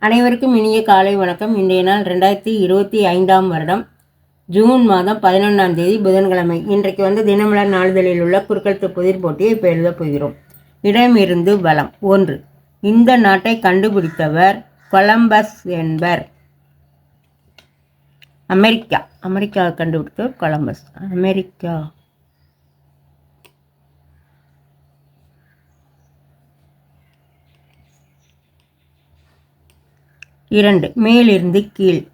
அனைவருக்கும் இனிய காலை வணக்கம். இன்றைய நாள் ரெண்டாயிரத்தி இருபத்தி ஐந்தாம் வருடம். ஜூன் மாதம் பதினொன்றாம் தேதி புதன்கிழமை. இன்றைக்கு வந்து தினமலர் நாளிதழில் உள்ள குறுக்கழுத்து புதிர் போட்டியை இப்போ எழுதப் போகிறோம். இடமிருந்து பலம் ஒன்று. இந்த நாட்டை கண்டுபிடித்தவர் கொலம்பஸ் என்பர். அமெரிக்கா. அமெரிக்காவை கண்டுபிடித்தவர் கொலம்பஸ். அமெரிக்கா. இரண்டு. மேலிருந்து கீழ்.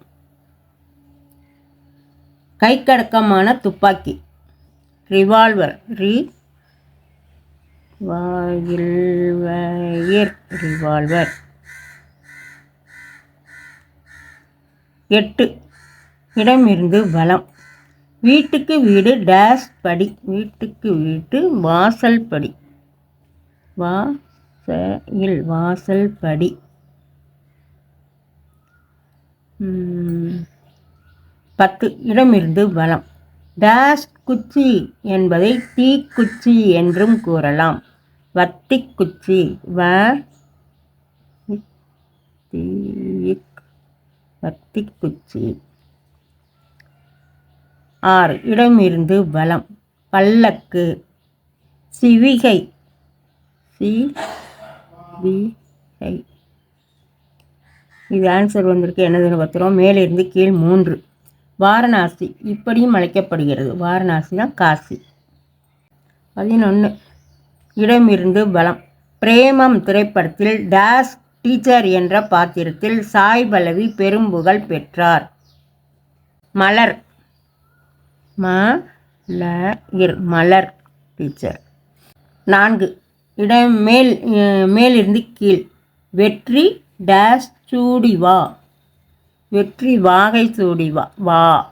கைக்கடக்கமான துப்பாக்கி. ரிவால்வர் ரி ரிவால்வர் எட்டு. இடமிருந்து பலம் வீட்டுக்கு வீடு டேஷ் படி. வீட்டுக்கு வீட்டு வாசல் படி. வாசல் வாசல் படி. பத்து இடமிருந்து வலம். டேஷ் குச்சி என்பதை தீக்குச்சி என்றும் கூறலாம். வத்தி குச்சி வ தீக் வத்தி குச்சி. ஆறு இடமிருந்து வலம். பல்லக்கு சிவிகை சி வி ஐ இது ஆன்சர் வந்திருக்கு. என்னதுன்னு பார்த்துருவோம் மேலிருந்து கீழ் மூன்று. வாரணாசி. இப்படியும் அழைக்கப்படுகிறது. வாரணாசி தான் காசி. பதினொன்று இடமிருந்து பலம் பிரேமம் திரைப்படத்தில் டேஸ் டீச்சர் என்ற பாத்திரத்தில் சாய் பல்லவி பெரும் புகழ் பெற்றார். மலர். ம ல இர் மலர் டீச்சர். நான்கு. இடம் மேல் மேலிருந்து கீழ். வெற்றி டேஷ் சூடி வா. வெற்றி வாகை சூடி வா. வா.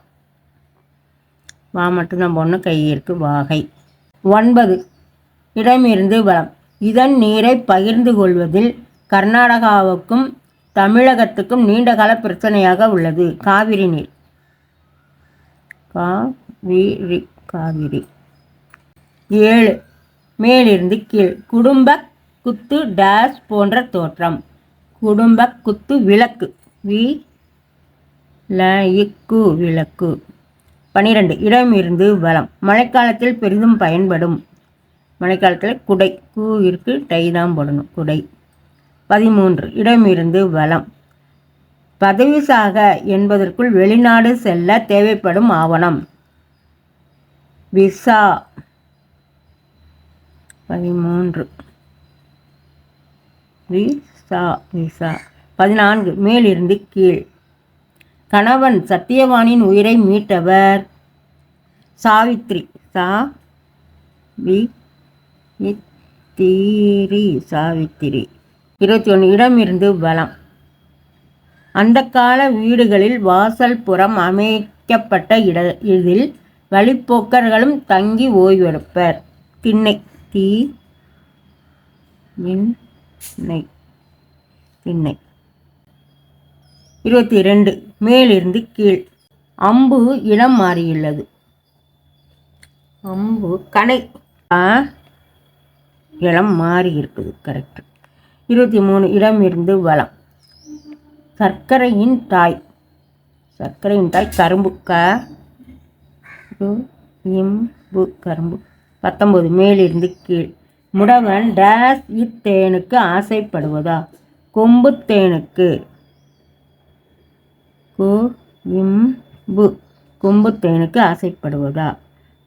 வா மட்டும்தான் பொண்ணு கையிற்கு வாகை. ஒன்பது. இடமிருந்து வளம் இதன் நீரை பகிர்ந்து கொள்வதில் கர்நாடகாவுக்கும் தமிழகத்துக்கும் நீண்டகால பிரச்சனையாக உள்ளது. காவிரி நீர். காவிரி காவிரி. ஏழு. மேலிருந்து கீழ். குடும்ப குத்து டேஷ் போன்ற தோற்றம். குடும்ப குத்து விளக்கு. வி ல இக்கு விளக்கு. பனிரெண்டு இடமிருந்து வளம் மழைக்காலத்தில் பெரிதும் பயன்படும். மழைக்காலத்தில் குடை. கூ இருக்கு டை தான் போடணும் குடை. பதிமூன்று இடமிருந்து பதவி சாக என்பதற்குள் வெளிநாடு செல்ல தேவைப்படும் ஆவணம். விசா. பதிமூன்று பதினான்கு. மேலிருந்து கீழ். கணவன் சத்தியவானின் உயிரை மீட்டவர். சாவித்ரி. சா வி தீரி சாவித்திரி இருபத்தி ஒன்று இடமிருந்து பலம் அந்த கால வீடுகளில் வாசல் புறம் அமைக்கப்பட்ட இட இதில் வழிப்போக்கர்களும் தங்கி ஓய்வெடுப்பர். திண்ணை. தீ. நெய் பின்னை இருபத்தி ரெண்டு மேலிருந்து கீழ். அம்பு இடம் மாறியுள்ளது. அம்பு கனை. இடம் மாறி இருக்குது கரெக்ட் இருபத்தி மூணு இடம் இருந்து வளம். சர்க்கரையின் தாய். சர்க்கரையின் தாய் கரும்பு. க இம்பு கரும்பு. பத்தொம்போது மேலிருந்து கீழ். முடவன் டேஸ் இத்தேனுக்கு ஆசைப்படுவதா? கொம்பு தேனுக்கு கு இம்பு கொம்பு தேனுக்கு ஆசைப்படுவதா?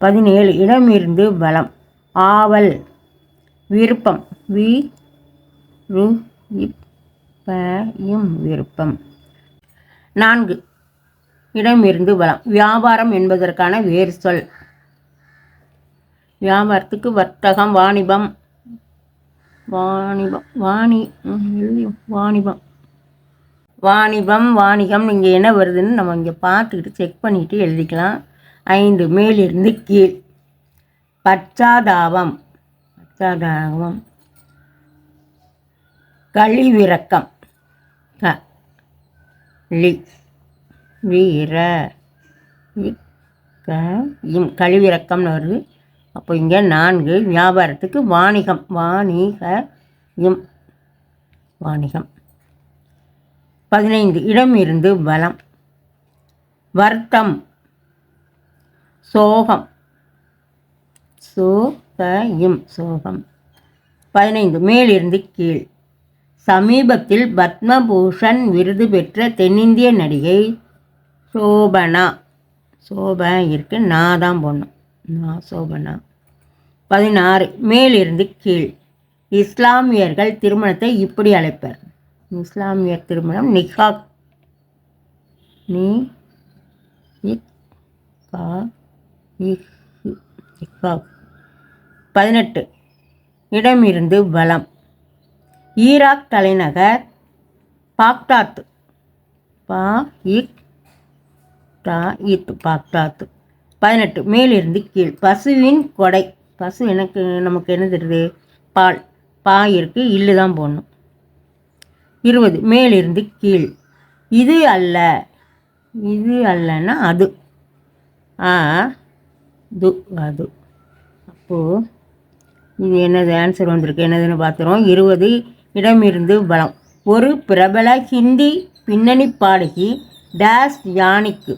பதினேழு இடமிருந்து பலம் ஆவல். விருப்பம். வி ரு இப்பயும் விருப்பம். நான்கு இடமிருந்து பலம் வியாபாரம் என்பதற்கான வேறு சொல். வியாபாரத்துக்கு வர்த்தகம் வாணிபம். வாணிபம் வாணி வாணிபம். வாணிபம் வாணிகம் இங்கே என்ன வருதுன்னு நம்ம இங்கே பார்த்துக்கிட்டு செக் பண்ணிட்டு எழுதிக்கலாம். ஐந்து மேலிருந்து கீழ். பச்சாதாபம். பச்சாதாபம். கழிவிறக்கம். க. லி. வீர. இம். கழிவிறக்கம்னு வருது. அப்போ இங்கே நான்கு வியாபாரத்துக்கு வாணிகம் வாணிக இம் வாணிகம். பதினைந்து இடம் இருந்து பலம் வருத்தம். சோகம். சோகம் சோகம். பதினைந்து மேலிருந்து கீழ். சமீபத்தில் பத்மபூஷன் விருது பெற்ற தென்னிந்திய நடிகை சோபனா. சோபன் இருக்கு நான் தான் போடணும் சோபனா. பதினாறு மேலிருந்து கீழ். இஸ்லாமியர்கள் திருமணத்தை இப்படி அழைப்பர். இஸ்லாமியர் திருமணம் நிகாக் நீ இக் பதினெட்டு இடமிருந்து பலம் ஈராக் தலைநகர் பாக்தாத் பா இக் இத் பாக்தாத். பதினெட்டு. மேலிருந்து கீழ். பசுவின் கொடை. பசு எனக்கு நமக்கு என்ன தருது? பால். பா இருக்குது இல்லு தான் போடணும். இருபது. மேலிருந்து கீழ். இது அல்ல. இது அல்லன்னா அது. ஆ து அது. அப்போது இது என்னது? ஆன்சர் வந்திருக்கு. என்னதுன்னு பார்த்துருவோம் இருபது. இடமிருந்து பலம் ஒரு பிரபல ஹிந்தி பின்னணி பாடகி டேஸ் யானிக்கு.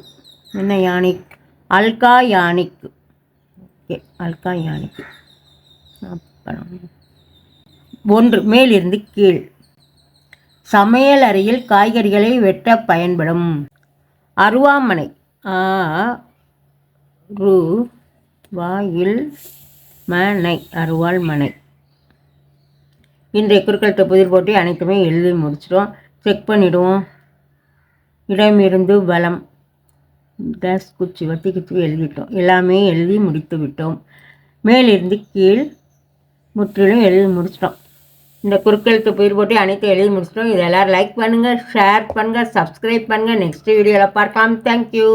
என்ன யானிக்? அல்கா யானிக் ஓகே அல்கா யானிக்கு அப்புறம் ஒன்று மேலிருந்து கீழ். சமையல் அறையில் காய்கறிகளை வெட்ட பயன்படும். அருவாமனை. ஆ ரு வாயில் மனை அருவாள் மனை. இன்றைய குறுக்கெழுத்து புதிர் போட்டி அனைத்துமே எழுதி முடிச்சிடும் செக் பண்ணிவிடுவோம் இடமிருந்து பலம் டேஸ் குச்சி வத்தி குச்சி எழுதிட்டோம். எல்லாமே எழுதி முடித்து விட்டோம். மேலிருந்து கீழ் முற்றிலும் எழுதி முடிச்சிட்டோம். இந்த குறுக்கெழுத்து பயிர் போட்டி அனைத்தும் எழுதி முடிச்சிட்டோம். இதெல்லாம் எல்லோரும் லைக் பண்ணுங்கள் ஷேர் பண்ணுங்கள் சப்ஸ்கிரைப் பண்ணுங்கள் நெக்ஸ்ட் வீடியோவில் பார்க்கலாம். தேங்க்யூ